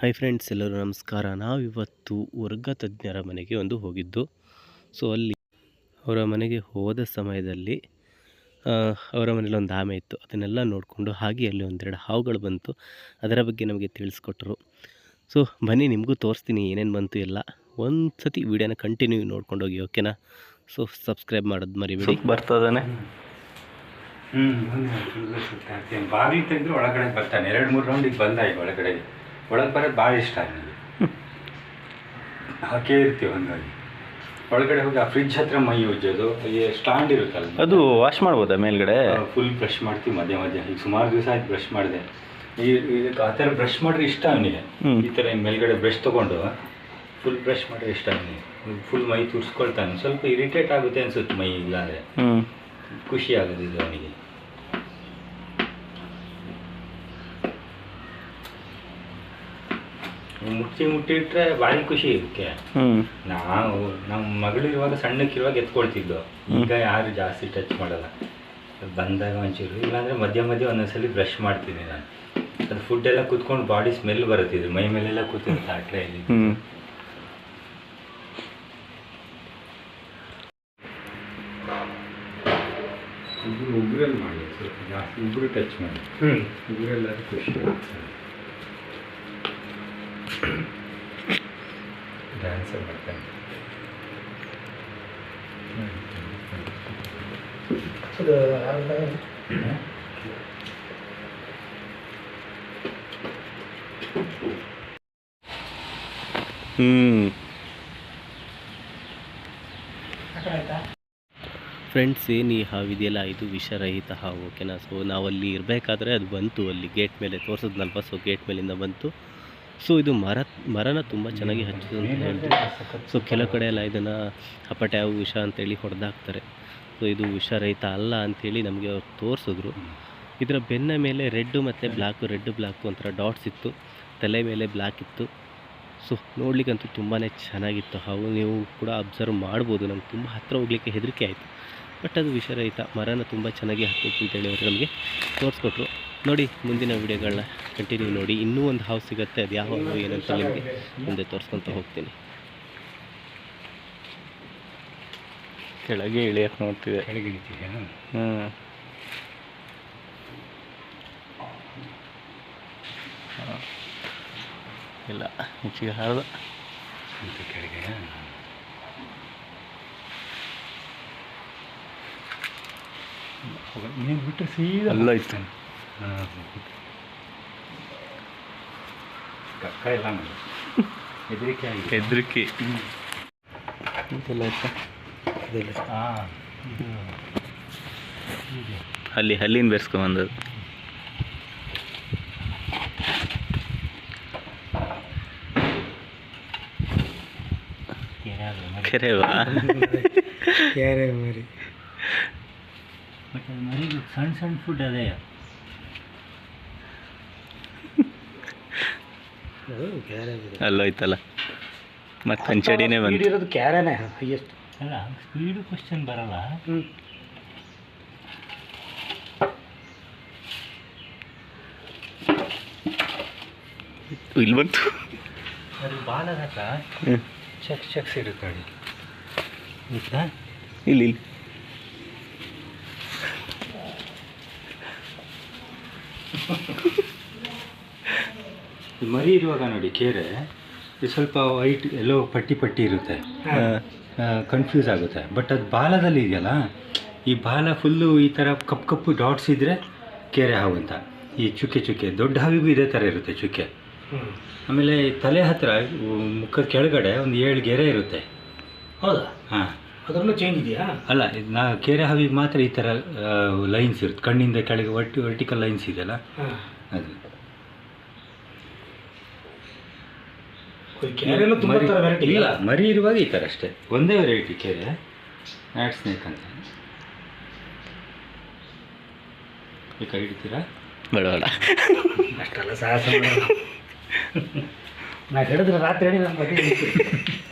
Hi friends ಎಲ್ಲರೂ ನಮಸ್ಕಾರ. ನಾವಿವತ್ತು ವರ್ಗ ತಜ್ಞರ ಮನೆಗೆ ಒಂದು ಹೋಗಿದ್ದು. ಸೊ ಅಲ್ಲಿ ಅವರ ಮನೆಗೆ ಹೋದ ಸಮಯದಲ್ಲಿ ಅವರ ಮನೇಲಿ ಒಂದು ಆಮೆ ಇತ್ತು. ಅದನ್ನೆಲ್ಲ ನೋಡಿಕೊಂಡು ಹಾಗೆ ಅಲ್ಲಿ ಒಂದೆರಡು ಹಾವುಗಳು ಬಂತು. ಅದರ ಬಗ್ಗೆ ನಮಗೆ ತಿಳಿಸ್ಕೊಟ್ರು. ಸೊ ಬನ್ನಿ ನಿಮಗೂ ತೋರಿಸ್ತೀನಿ ಏನೇನು ಬಂತು ಎಲ್ಲ. ಒಂದು ಸತಿ ವೀಡಿಯೋನ ಕಂಟಿನ್ಯೂ ನೋಡ್ಕೊಂಡು ಹೋಗಿ ಓಕೆನಾ ಸೊ ಸಬ್ಸ್ಕ್ರೈಬ್ ಮಾಡೋದು ಮರಿಬೇಡಿ. ಬರ್ತದಾನೆ ಹ್ಞೂ ಬಾವಿ ಬಾಗಿಲು ತೆಗೆದ್ರೆ ಒಳಗಡೆ ಬರ್ತಾನೆ. ಎರಡು ಮೂರು ರೌಂಡಿಗೆ ಬಂದ ಈಗ ಒಳಗಡೆ ಒಳಗೆ ಬರೋದು ಭಾಳ ಇಷ್ಟ ನನಗೆ ಹಾಕೇ ಇರ್ತೀವಿ ಹಂಗಾಗಿ. ಒಳಗಡೆ ಹೋಗಿ ಆ ಫ್ರಿಜ್ ಹತ್ರ ಮೈ ಉಜ್ಜೋದು ಅಲ್ಲಿ ಸ್ಟ್ಯಾಂಡ್ ಇರುತ್ತಲ್ಲ ಅದು ವಾಶ್ ಮಾಡ್ಬೋದಾ ಮೇಲ್ಗಡೆ? ಫುಲ್ ಬ್ರಷ್ ಮಾಡ್ತೀವಿ ಮಧ್ಯೆ ಮಧ್ಯೆ. ಈಗ ಸುಮಾರು ದಿವಸ ಆಯ್ತು ಬ್ರಷ್ ಮಾಡಿದೆ. ಈ ಇದಕ್ಕೆ ಆ ಥರ ಬ್ರಷ್ ಮಾಡಿದ್ರೆ ಇಷ್ಟ ಅವನಿಗೆ. ಈ ಥರ ಮೇಲ್ಗಡೆ ಬ್ರಷ್ ತೊಗೊಂಡು ಫುಲ್ ಬ್ರಷ್ ಮಾಡ್ರೆ ಇಷ್ಟ ಅವನಿಗೆ. ಫುಲ್ ಮೈ ತುರ್ಸ್ಕೊಳ್ತಾನೆ. ಸ್ವಲ್ಪ ಇರಿಟೇಟ್ ಆಗುತ್ತೆ ಅನ್ಸುತ್ತೆ ಮೈ ಇಲ್ಲಾಂದರೆ. ಖುಷಿ ಆಗೋದು ಇದು ಅವನಿಗೆ. ಮುಟ್ಟಿ ಮುಟ್ಟಿಟ್ರೆ ಭಾರಿ ಖುಷಿ ಇದಕ್ಕೆ ನಾವು ನಮ್ಮ ಮಗಳಿರುವಾಗ ಸಣ್ಣಕ್ಕಿರುವಾಗ ಎತ್ಕೊಳ್ತಿದ್ದು. ಈಗ ಯಾರು ಜಾಸ್ತಿ ಟಚ್ ಮಾಡಲ್ಲ. ಬಂದಾಗ ಒಂಚೂರು ಇಲ್ಲಾಂದ್ರೆ ಮಧ್ಯ ಮಧ್ಯ ಒಂದೊಂದ್ಸಲಿ ಬ್ರಷ್ ಮಾಡ್ತೀನಿ ನಾನು. ಅದು ಫುಡ್ ಎಲ್ಲ ಕುತ್ಕೊಂಡು ಬಾಡಿ ಸ್ಮೆಲ್ ಬರುತ್ತಿದ್ರು ಮೈ ಮೇಲೆಲ್ಲ ಕೂತಿರುತ್ತೆ ಆ ಟ್ರೇಲಿ ಉಗ್ರಲ್ಲಿ ಉಗುರು ಉಗುರಲ್ಲಿ ಮಾಡಿ ಸ್ವಲ್ಪ ಜಾಸ್ತಿ ಉಗುರು ಟಚ್ ಮಾಡಿ. ಉಗುರೆಲ್ಲಾದ್ರೂ ಖುಷಿ ಆಗುತ್ತೆ ಡ್ಯಾನ್ಸ್ ಮಾಡ್ತಾನೆ ಫ್ರೆಂಡ್ಸ್ ಏನು ಈ ಹಾವಿದೆಯಲ್ಲ? ಇದು ವಿಷರಹಿತ ಹಾವು ಓಕೆನಾ ಸೊ ನಾವಲ್ಲಿ ಇರಬೇಕಾದ್ರೆ ಅದು ಬಂತು ಅಲ್ಲಿ ಗೇಟ್ ಮೇಲೆ ತೋರಿಸಿದ್ನಲ್ವ? ಸೊ ಗೇಟ್ ಮೇಲಿಂದ ಬಂತು. ಸೊ ಇದು ಮರ, ಮರನ ತುಂಬ ಚೆನ್ನಾಗಿ ಹಚ್ಚಿದೆ ಅಂತ ಹೇಳ್ತೀವಿ. ಸೊ ಕೆಲವು ಕಡೆ ಎಲ್ಲ ಇದನ್ನು ಹಪಟೆ ಹಾವು ವಿಷ ಅಂತೇಳಿ ಹೊಡೆದಾಕ್ತಾರೆ. ಸೊ ಇದು ವಿಷರಹಿತ ಅಲ್ಲ ಅಂಥೇಳಿ ನಮಗೆ ಅವ್ರು ತೋರಿಸಿದ್ರು. ಇದರ ಬೆನ್ನ ಮೇಲೆ ರೆಡ್ಡು ಮತ್ತು ಬ್ಲ್ಯಾಕು ರೆಡ್ ಬ್ಲ್ಯಾಕು ಒಂಥರ ಡಾಟ್ಸ್ ಇತ್ತು. ತಲೆ ಮೇಲೆ ಬ್ಲ್ಯಾಕ್ ಇತ್ತು. ಸೊ ನೋಡ್ಲಿಕ್ಕಂತೂ ತುಂಬಾ ಚೆನ್ನಾಗಿತ್ತು. ಹಾಗೂ ನೀವು ಕೂಡ ಅಬ್ಸರ್ವ್ ಮಾಡ್ಬೋದು. ನಮ್ಗೆ ತುಂಬ ಹತ್ತಿರ ಹೋಗ್ಲಿಕ್ಕೆ ಹೆದರಿಕೆ ಆಯಿತು. ಬಟ್ ಅದು ವಿಷರಹಿತ ಮರನ ತುಂಬ ಚೆನ್ನಾಗಿ ಹತ್ತಿತ್ತು ಅಂತೇಳಿ ಅವರು ನಮಗೆ ತೋರಿಸ್ಕೊಟ್ರು. ನೋಡಿ ಮುಂದಿನ ವಿಡಿಯೋಗಳನ್ನ ಕಂಟಿನ್ಯೂ ನೋಡಿ. ಇನ್ನೂ ಒಂದು ಹಾವು ಸಿಗುತ್ತೆ. ಅದು ಯಾವ ಹಾವು ಏನಂತ ನಿಮಗೆ ಮುಂದೆ ತೋರಿಸ್ಕೊತ ಹೋಗ್ತೀನಿ. ಕೆಳಗೆ ಇಳಿಯಕ್ಕೆ ನೋಡ್ತಿದೆ. ಹ್ಞೂ ಇಲ್ಲ ಹೆಚ್ಚಿಗೆ ಹಾರ್ದು ಕೆಳಗೆ. ನೀನು ಬಿಟ್ಟರೆ ಸೀದಾ ಅಲ್ಲ ಇತ್ತು. ಹಾಂ ಕಕ್ಕ ಎಲ್ಲ ಮಾಡಿ ಹೆದರಿಕೆ ಆಗಿದೆ. ಹೆದರಿಕೆ. ಇದೆಲ್ಲ ಇದೆಲ್ಲ ಹಾಂ ಅಲ್ಲಿ ಹಲ್ಲಿನ ಬೆರೆಸ್ಕೊಂಬಂದದ್ದು ಕೆರೆವಾ ಕೆರೆ ಮರಿ. ಬಟ್ ಅದು ಸಣ್ಣ ಸಣ್ಣ ಫುಡ್ ಅದೇ ಅಲ್ಲೋಯ್ತಲ್ಲ. ಮತ್ತೆ ಅಂಚಡಿನೇ ಬಂದು ಇರೋದು ಕ್ಯಾರನೇ ಹೈಯೆಸ್ಟ್ ಅಲ್ಲ ಸ್ಪೀಡು ಕ್ವಶನ್ ಬರಲ್ಲ. ಹ್ಞೂ ಇಲ್ಲಿ ಬಂತು. ಅದು ಚಕ್ಸ್ ಚೆಕ್ ಚೆಕ್ಸ್ ಇರುತ್ತೆ ನೋಡಿ ಗೊತ್ತಾ? ಇಲ್ಲಿ ಇಲ್ಲಿ. ಮರಿ ಇರುವಾಗ ನೋಡಿ ಕೇರೆ ಇದು ಸ್ವಲ್ಪ ವೈಟ್ ಎಲ್ಲೋ ಪಟ್ಟಿ ಪಟ್ಟಿ ಇರುತ್ತೆ. ಕನ್ಫ್ಯೂಸ್ ಆಗುತ್ತೆ. ಬಟ್ ಅದು ಬಾಲದಲ್ಲಿ ಇದೆಯಲ್ಲ ಈ ಬಾಲ ಫುಲ್ಲು ಈ ಥರ ಕಪ್ಪು ಕಪ್ಪು ಡಾಟ್ಸ್ ಇದ್ದರೆ ಕೇರೆ ಹಾವು ಅಂತ. ಈ ಚುಕ್ಕೆ ಚುಕ್ಕೆ ದೊಡ್ಡ ಹಾವಿಗೂ ಇದೇ ಥರ ಇರುತ್ತೆ ಚುಕ್ಕೆ. ಆಮೇಲೆ ತಲೆ ಹತ್ತಿರ ಮುಖ ಮುಖದ ಕೆಳಗಡೆ ಒಂದು ಏಳು ಗೆರೆ ಇರುತ್ತೆ. ಹೌದಾ? ಹಾಂ. ಅದರಲ್ಲೂ ಚೇಂಜ್ ಇದೆಯಾ? ಅಲ್ಲ ಇದು ನಾ ಕೆರೆ ಹಾವಿಗೆ ಮಾತ್ರ ಈ ಥರ ಲೈನ್ಸ್ ಇರುತ್ತೆ. ಕಣ್ಣಿಂದ ಕೆಳಗೆ ವರ್ಟಿ ವರ್ಟಿಕಲ್ ಲೈನ್ಸ್ ಇದೆಯಲ್ಲ? ಅಲ್ಲ ಅದು. ಕ್ಯಾರೆಲ್ಲೂ ತುಂಬ ಮರಿ- ಥರ ವೆರೈಟಿ ಇಲ್ಲ ಮರಿ ಇರುವಾಗ ಈ ಥರ ಅಷ್ಟೇ. ಒಂದೇ ವೆರೈಟಿ ಕೆರೆ. ನ್ಯಾಟ್ ಸ್ನೇಕ್ ಅಂತ. ಈ ಕೈ ಹಿಡಿತೀರಾ ಬೇಡ ಬೇಡ. ಅಷ್ಟೆಲ್ಲ ಸಾಹಸ ನಾ ಹೇಳಿದ್ರೆ ರಾತ್ರಿ ಹೇಳಿ ನಾನು ಬಗ್ಗೆ